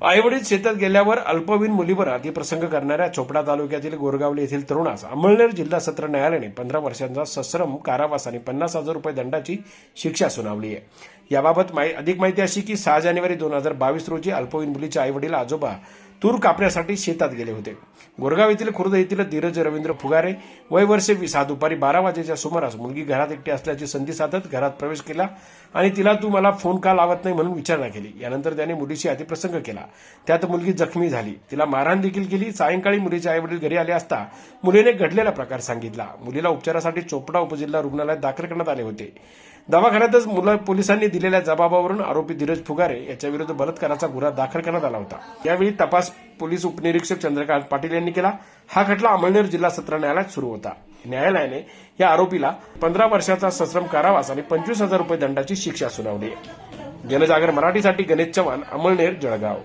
आईवडील शेतात गेल्यावर अल्पवीन मुलीवर अतिप्रसंग करणाऱ्या चोपडा तालुक्यातील गोरगावले येथील तरुणास अमळनेर जिल्हा सत्र न्यायालयाने पंधरा वर्षांचा सश्रम कारावास आणि पन्नास हजार रुपये दंडाची शिक्षा सुनावली आहे. याबाबत अधिक माहिती अशी की सहा जानेवारी दोन हजार बावीस रोजी अल्पवयीन मुलीचे आईवडील आजोबा तूर कापण्यासाठी शेतात गेले होते. गोरगाव येथील खुर्द येथील धीरज रवींद्र फुगारे वय वर्षे वीस हा दुपारी बारा वाजेच्या सुमारास मुलगी घरात एकटी असल्याची संधी साधत घरात प्रवेश केला आणि तिला तू मला फोन का लावत नाही म्हणून विचारणा केली. यानंतर त्याने मुलीशी अतिप्रसंग केला. त्यात मुलगी जखमी झाली. तिला मारहाण देखील केली. सायंकाळी मुलीचे आईवडील घरी आले असता मुलीने घडलेला प्रकार सांगितला. मुलीला उपचारासाठी चोपडा उपजिल्हा रुग्णालयात दाखल करण्यात आले होते. दवाखान्यातच मुलं पोलिसांनी दिलेल्या जबाबावरून आरोपी धीरज फुगारे याच्या विरुद्ध बलात्काराचा गुन्हा दाखल करण्यात आला होता. यावेळी तपास पोलीस उपनिरीक्षक चंद्रकांत पाटील यांनी केला. हा खटला अमळनेर जिल्हा सत्र न्यायालयात सुरू होता. न्यायालयाने या आरोपीला पंधरा वर्षाचा सश्रम कारावास आणि पंचवीस हजार रुपये दंडाची शिक्षा सुनावली जनजागर मराठीसाठी गणेश चव्हाण अमळनेर जळगाव.